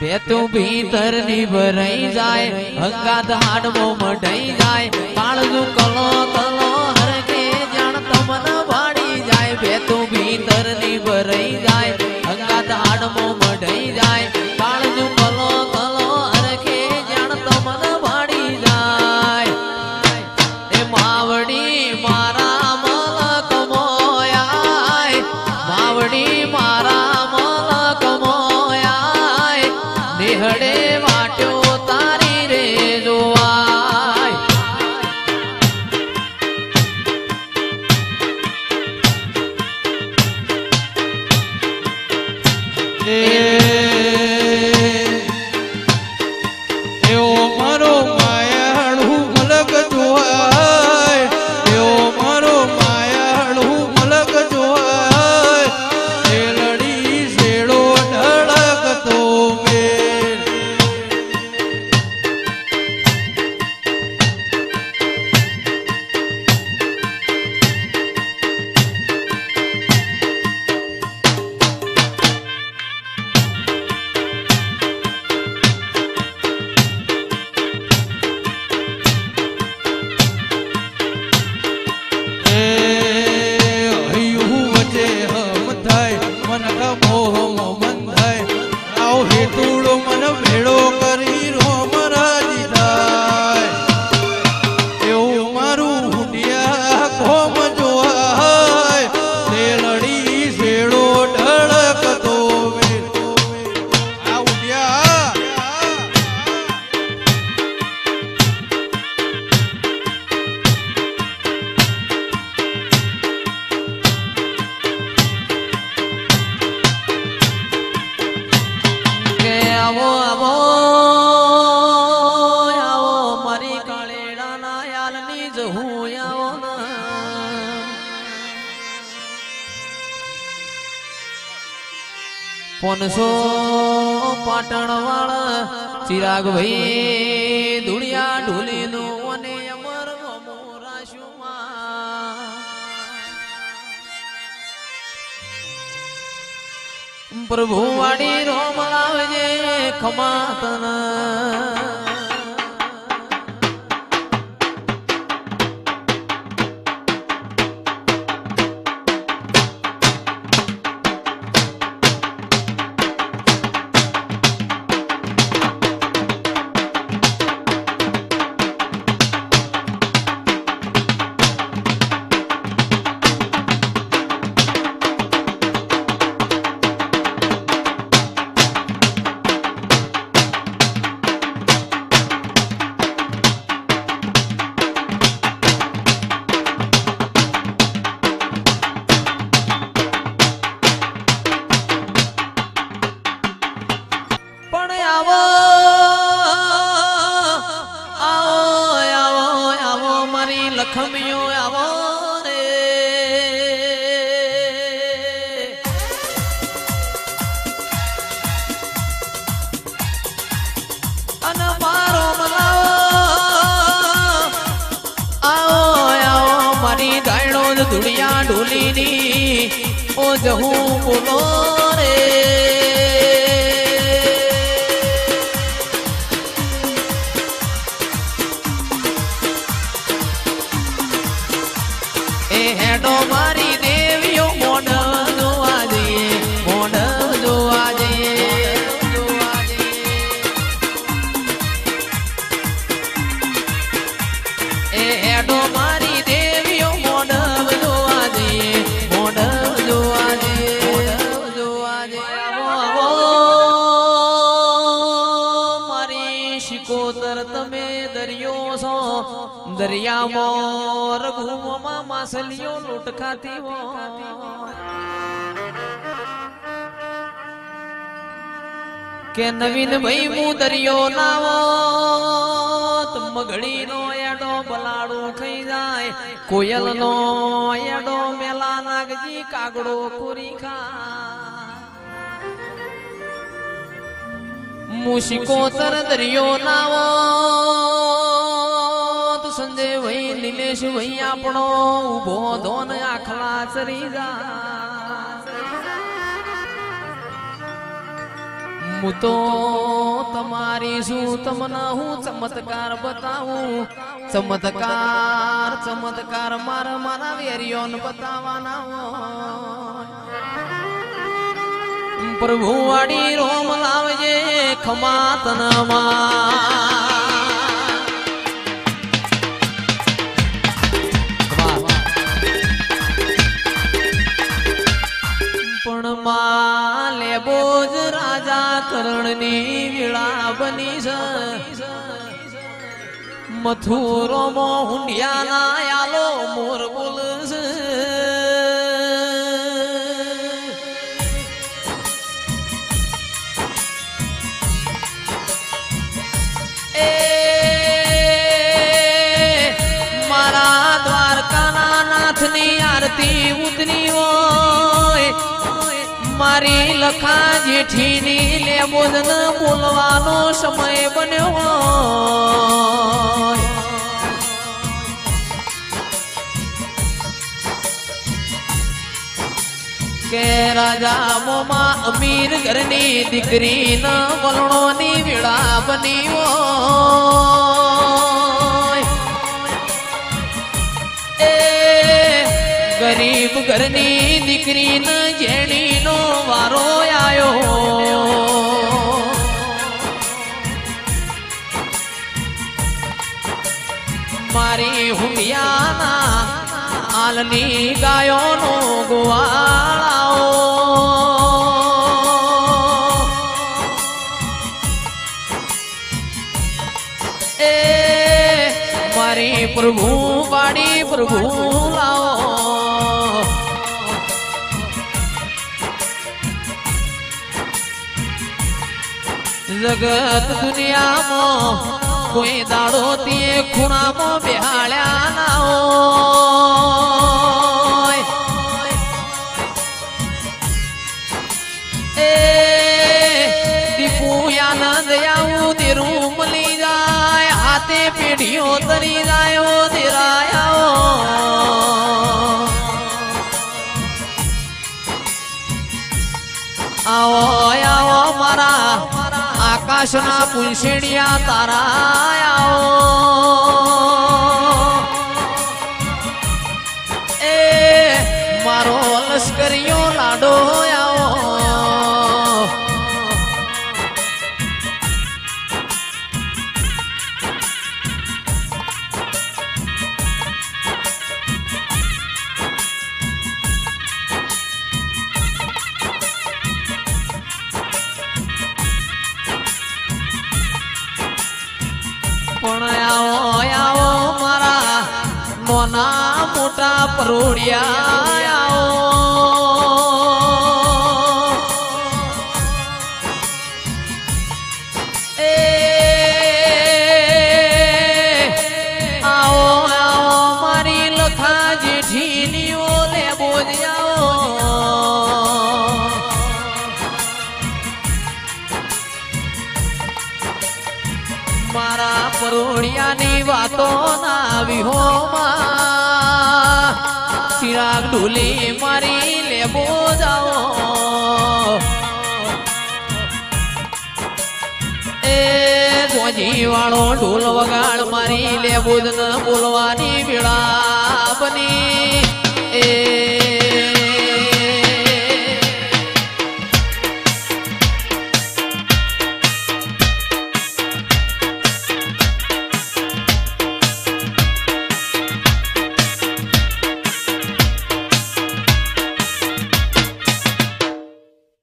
બેતું ભીતરની ભરાઈ જાય, હંગાત હાડવો મઢાઈ જાય કાળજું કલો કલો હરકે જાણ તમન ભાડી જાય, બેતું ભીતરની ભરાઈ જાય, હંગાત હાડવો મઢાઈ જાય. પોનસો પાટણ વાળા ચિરાગ ભાઈ દુનિયા ઢોલી નું અને અમર પ્રભુ વાડી રોમ લાવજે ખમાતન. મારી લખમીઓ આવો દુનિયા ઢોલીની. ઓ જહું બોલો રે. છો? દરિયામાં રઘુમાં માછલીઓ લૂંટ ખાતી હોય. કે નવીન ભાઈ હું દરિયો નાવો મગડી નો એડો બલાડો ખાઈ જાય કોયલ નો એડો મેલા નાગજી કાગડો કોરી ખા મુશિકો તર દરિયો નાવો ભાઈ નિલેશ ભાઈ આપણો ઊભો ધોન આખલા ચરી જા હું તો તમારી શું તમને હું ચમત્કાર બતાવું? ચમત્કાર ચમત્કાર મારા મારા વેરિયોન બતાવવાના હોય. પ્રભુ વાડી રોમ લાવજે ખમા તનમાં બોજ રાજા કરણની વીળા બની છે. મથુરો મો હુંડિયાના આલો મોર બોલ મારા દ્વારકાના નાથની આરતી હોય મારી લખા જેઠીની લેબોદન બોલવાનો સમય બન્યો કે રાજા મોમાં અમીર ઘરની દીકરી ન વલણોની વેળા બની ગરીબ ઘરની દીકરી ન જેણીનો વારો આયો. મારી હુમિયાના આલની ગાયોનો ગોવાળાઓ. એ મારી પ્રભુ વાડી પ્રભુ જગત દુનિયામાં કોઈ દાડો તે ખૂણામાં બેહાળ્યા ના હોય. એ દીપુ આનંદ આવું દેરું મળી જાય, હાથે પેઢીઓ તરી જાય દેરાયા. આવો આવો મારા આકાશના પુંછડિયા તારાયાઓ એ મારો લશ્કરીઓ લાડો આવો આવો મારા મોના મોટા પરોડિયા ચિરાગ ઢોલી મારી લેબો જાઓ. એ ગોજી વાળો ઢોલ વગાડ મારી લેબો ન બોલવાની વેળા એ